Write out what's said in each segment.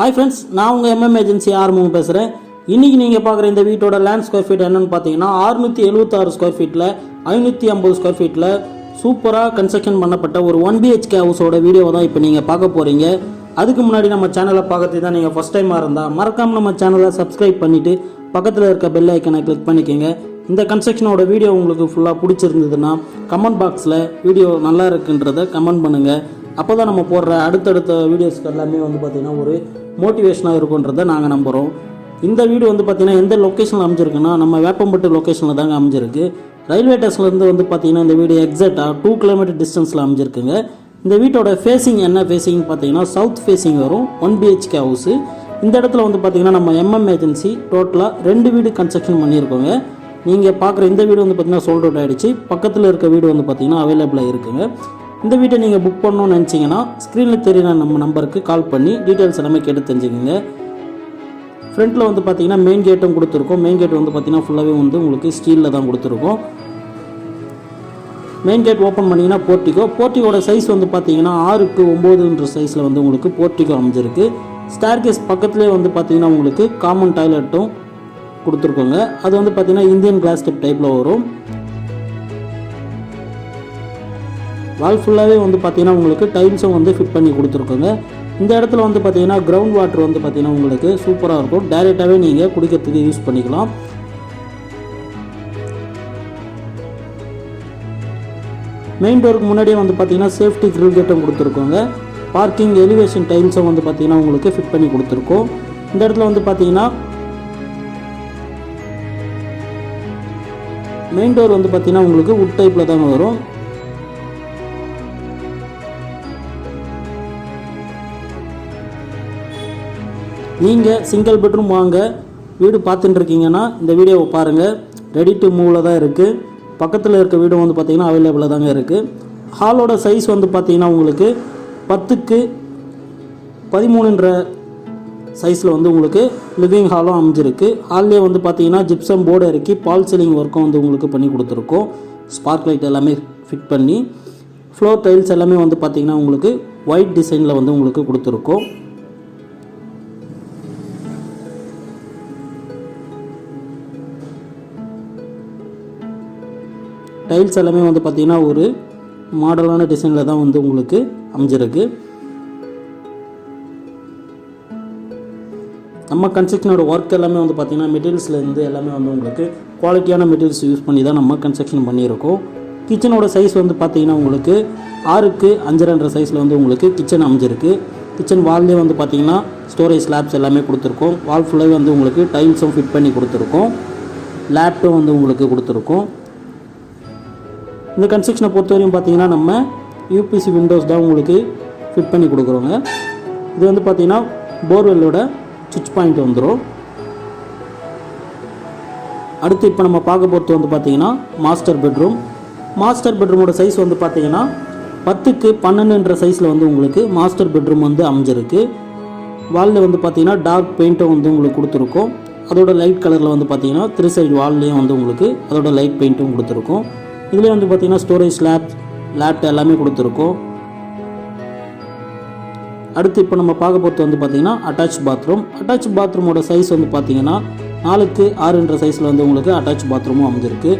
Hi friends நான் உங்கள் MM agency Arumugam பேசுகிறேன் இன்றைக்கி நீங்கள் பார்க்குற இந்த வீட்டோட லேண்ட் ஸ்கொயர் ஃபீட் என்னென்னு பார்த்தீங்கன்னா அறுநூற்றி எழுபத்தாறு ஸ்கொயர் ஃபீட்டில் ஐநூற்றி ஐம்பது ஸ்கொயர் ஃபீட்டில் சூப்பராக கன்ஸ்ட்ரக்ஷன் பண்ணப்பட்ட ஒரு ஒன் பிஹெச்கே ஹவுஸோட வீடியோவை தான் இப்போ நீங்கள் பார்க்க போகிறீங்க அதுக்கு முன்னாடி நம்ம சேனலை பார்க்கறது தான் நீங்கள் ஃபஸ்ட் டைமாக இருந்தால் மறக்காமல் நம்ம சேனலை சப்ஸ்கிரைப் பண்ணிவிட்டு பக்கத்தில் இருக்க பெல் ஐக்கனை கிளிக் பண்ணிக்கோங்க. இந்த கன்ஸ்ட்ரக்ஷனோட வீடியோ உங்களுக்கு ஃபுல்லாக பிடிச்சிருந்ததுன்னா கமெண்ட் பாக்ஸில் வீடியோ நல்லா இருக்குன்றதை கமெண்ட் பண்ணுங்கள் அப்போ தான் நம்ம போடுற அடுத்தடுத்த வீடியோஸ்க்கு எல்லாமே வந்து பார்த்திங்கன்னா ஒரு மோட்டிவேஷனாக இருக்குன்றதை நாங்கள் நம்புகிறோம் இந்த வீடு வந்து பார்த்திங்கன்னா எந்த லொக்கேஷனில் அமைஞ்சிருக்குன்னா நம்ம வேப்பம்பட்டு லொக்கேஷனில் தாங்க அமைஞ்சிருக்கு. ரயில்வே டேஸ்லேருந்து வந்து பார்த்திங்கன்னா இந்த வீடு எக்ஸாக்டாக டூ கிலோமீட்டர் டிஸ்டன்ஸில் அமைஞ்சிருக்குங்க. இந்த வீட்டோட ஃபேஸிங் என்ன ஃபேஸிங் பார்த்தீங்கன்னா சவுத் ஃபேஸிங் வரும் ஒன் பிஹெச்கே ஹவுஸு இந்த இடத்துல வந்து பார்த்திங்கன்னா நம்ம எம்எம் ஏஜென்சி டோட்டலாக ரெண்டு வீடு கன்ஸ்ட்ரக்ஷன் பண்ணியிருக்கோங்க. நீங்கள் பார்க்குற இந்த வீடு வந்து பார்த்திங்கன்னா சோல்ட் அவுட் ஆகிடுச்சு பக்கத்தில் இருக்க வீடு வந்து பார்த்திங்கன்னா அவைலபிளாக இருக்குங்க. இந்த வீட்டை நீங்கள் புக் பண்ணணும்னு நினச்சிங்கன்னா ஸ்க்ரீனில் தெரியுற நம்ம நம்பருக்கு கால் பண்ணி டீட்டெயில்ஸ் எல்லாமே கேட்டு தெரிஞ்சுக்கோங்க. ஃப்ரண்ட்டில் வந்து பார்த்தீங்கன்னா மெயின் கேட்டும் கொடுத்துருக்கோம். மெயின் கேட் வந்து பார்த்தீங்கன்னா ஃபுல்லாகவே வந்து உங்களுக்கு ஸ்டீலில் தான் கொடுத்துருக்கோம். மெயின் கேட் ஓப்பன் பண்ணிங்கன்னா போர்ட்டிகோ போர்ட்டிகோட சைஸ் வந்து பார்த்தீங்கன்னா ஆறுக்கு ஒம்போதுன்ற சைஸில் வந்து உங்களுக்கு போர்ட்டிகோ அமைஞ்சிருக்கு. ஸ்டார்கேஸ் பக்கத்துலேயே வந்து பார்த்தீங்கன்னா உங்களுக்கு காமன் டாய்லெட்டும் கொடுத்துருக்கோங்க. அது வந்து பார்த்தீங்கன்னா இந்தியன் கிளாஸ் ஸ்டெப் டைப்பில் வரும். வால் ஃபுல்லாகவே வந்து பார்த்தீங்கன்னா உங்களுக்கு டைல்ஸும் வந்து ஃபிட் பண்ணி கொடுத்துருக்கோங்க. இந்த இடத்துல வந்து பார்த்தீங்கன்னா கிரவுண்ட் வாட்டர் வந்து பார்த்தீங்கன்னா உங்களுக்கு சூப்பராக இருக்கும். டைரெக்டாகவே நீங்கள் குடிக்கிறதுக்கு யூஸ் பண்ணிக்கலாம். மெயின் டோருக்கு முன்னாடியே வந்து பார்த்தீங்கன்னா சேஃப்டி கிரில் கேட்டும் கொடுத்துருக்கோங்க. பார்க்கிங் எலிவேஷன் டைல்ஸும் வந்து பார்த்திங்கன்னா உங்களுக்கு ஃபிட் பண்ணி கொடுத்துருக்கோம். இந்த இடத்துல வந்து பார்த்திங்கன்னா மெயின் டோர் வந்து பார்த்தீங்கன்னா உங்களுக்கு உட் டைப்பில் தாங்க வரும். நீங்கள் சிங்கிள் பெட்ரூம் வாங்க வீடு பார்த்துட்டு இருக்கீங்கன்னா இந்த வீடியோவை பாருங்கள் ரெடி டு மூவில் தான் இருக்குது பக்கத்தில் இருக்க வீடும் வந்து பார்த்திங்கன்னா அவைலபிளாக தாங்க இருக்குது ஹாலோட சைஸ் வந்து பார்த்திங்கன்னா உங்களுக்கு பத்துக்கு பதிமூணுன்ற சைஸில் வந்து உங்களுக்கு லிவிங் ஹாலும் அமைஞ்சிருக்கு. ஹால்லேயே வந்து பார்த்தீங்கன்னா ஜிப்சம் போர்டு இறக்கி பால் சீலிங் ஒர்க்கும் வந்து உங்களுக்கு பண்ணி கொடுத்துருக்கோம். ஸ்பார்க் லைட் எல்லாமே ஃபிட் பண்ணி ஃப்ளோர் டைல்ஸ் எல்லாமே வந்து பார்த்திங்கன்னா உங்களுக்கு ஒயிட் டிசைனில் வந்து உங்களுக்கு கொடுத்துருக்கோம். டைல்ஸ் எல்லாமே வந்து பார்த்திங்கன்னா ஒரு மாடலான டிசைனில் தான் வந்து உங்களுக்கு அமைஞ்சிருக்கு. நம்ம கன்ஸ்ட்ரக்ஷனோட ஒர்க் எல்லாமே வந்து பார்த்திங்கன்னா மெட்டீரியல்ஸ்லேருந்து எல்லாமே வந்து உங்களுக்கு குவாலிட்டியான மெட்டீரியல்ஸ் யூஸ் பண்ணி தான் நம்ம கன்ஸ்ட்ரக்ஷன் பண்ணியிருக்கோம். கிச்சனோட சைஸ் வந்து பார்த்திங்கன்னா உங்களுக்கு ஆறுக்கு அஞ்சரைன்ற சைஸில் வந்து உங்களுக்கு கிச்சன் அமைஞ்சிருக்கு. கிச்சன் வால்லே வந்து பார்த்திங்கன்னா ஸ்டோரேஜ் ஸ்லாப்ஸ் எல்லாமே கொடுத்துருக்கோம். வால் ஃபுல்லாகவே வந்து உங்களுக்கு டைல்ஸும் ஃபிட் பண்ணி கொடுத்துருக்கோம். லேப்டும் வந்து உங்களுக்கு கொடுத்துருக்கோம். இந்த கன்ஸ்ட்ரக்ஷனை பொறுத்தவரையும் பார்த்தீங்கன்னா நம்ம யூபிசி விண்டோஸ் தான் உங்களுக்கு ஃபிட் பண்ணி கொடுக்குறோங்க. இது வந்து பார்த்தீங்கன்னா போர்வெல்லோட சுவிட்ச் பாயிண்ட் வந்துடும் அடுத்து இப்போ நம்ம பார்க்க போகிறது வந்து பார்த்தீங்கன்னா மாஸ்டர் பெட்ரூம் மாஸ்டர் பெட்ரூமோட சைஸ் வந்து பார்த்தீங்கன்னா பத்துக்கு பன்னெண்டுன்ற சைஸில் வந்து உங்களுக்கு மாஸ்டர் பெட்ரூம் வந்து அமைஞ்சிருக்கு. வாலில் வந்து பார்த்தீங்கன்னா டார்க் பெயிண்ட்டும் வந்து உங்களுக்கு கொடுத்துருக்கோம். அதோட லைட் கலரில் வந்து பார்த்தீங்கன்னா த்ரீ சைடு வால்லையும் வந்து உங்களுக்கு அதோட லைட் பெயிண்ட்டும் கொடுத்துருக்கோம். இதுலேயே வந்து பார்த்தீங்கன்னா ஸ்டோரேஜ் ஸ்லாப் லேப்ட் எல்லாமே கொடுத்துருக்கோம். அடுத்து இப்போ நம்ம பார்க்க போகிறது வந்து பார்த்தீங்கன்னா அட்டாச் பாத்ரூம் அட்டாச் பாத்ரூமோட சைஸ் வந்து பார்த்தீங்கன்னா நாலுக்கு ஆறுன்ற சைஸில் வந்து உங்களுக்கு அட்டாச் பாத்ரூமும் அமைஞ்சிருக்கு.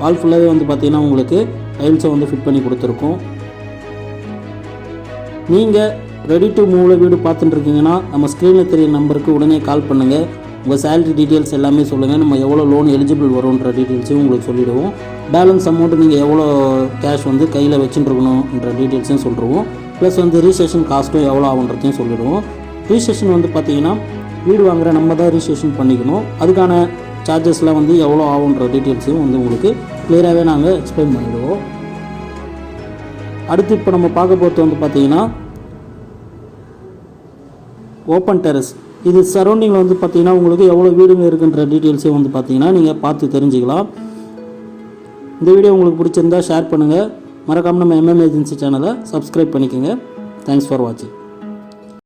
வால் ஃபுல்லாகவே வந்து பார்த்தீங்கன்னா உங்களுக்கு டைல்ஸை வந்து ஃபிட் பண்ணி கொடுத்துருக்கோம். நீங்கள் ரெடி டு மூவில் வீடு பார்த்துட்டு இருக்கீங்கன்னா நம்ம ஸ்க்ரீனில் தெரிய நம்பருக்கு உடனே கால் பண்ணுங்கள் உங்கள் சேலரி டீட்டெயில்ஸ் எல்லாமே சொல்லுங்கள் நம்ம எவ்வளோ லோன் எலிஜிபிள் வரும்ன்ற டீட்டெயில்ஸையும் உங்களுக்கு சொல்லிவிடுவோம் பேலன்ஸ் அமௌண்ட்டு நீங்கள் எவ்வளோ கேஷ் வந்து கையில் வச்சுட்டுருக்கணுன்ற டீட்டெயில்ஸையும் சொல்லிடுவோம். ப்ளஸ் வந்து ரிஜிஸ்ட்ரேஷன் காஸ்ட்டும் எவ்வளோ ஆகுன்றதையும் சொல்லிடுவோம். ரிஜிஸ்ட்ரேஷன் வந்து பார்த்தீங்கன்னா வீடு வாங்குற நம்ம தான் ரிஜிஸ்ட்ரேஷன் பண்ணிக்கணும். அதுக்கான சார்ஜஸ்லாம் வந்து எவ்வளோ ஆகுன்ற டீட்டெயில்ஸையும் வந்து உங்களுக்கு கிளியராகவே நாங்கள் எக்ஸ்பிளைன் பண்ணிவிடுவோம் அடுத்து இப்போ நம்ம பார்க்க போகிறது வந்து பார்த்தீங்கன்னா ஓப்பன் டெரஸ் இது சரௌண்டிங்கில் வந்து பார்த்தீங்கன்னா உங்களுக்கு எவ்வளோ வீடுங்க இருக்குன்ற டீட்டெயில்ஸையும் வந்து பார்த்தீங்கன்னா நீங்கள் பார்த்து தெரிஞ்சுக்கலாம். இந்த வீடியோ உங்களுக்கு பிடிச்சிருந்தா ஷேர் பண்ணுங்கள் மறக்காமல் நம்ம எம்எம் ஏஜென்சி சேனலை சப்ஸ்கிரைப் பண்ணிக்கோங்க. தேங்க்ஸ் ஃபார் வாட்சிங்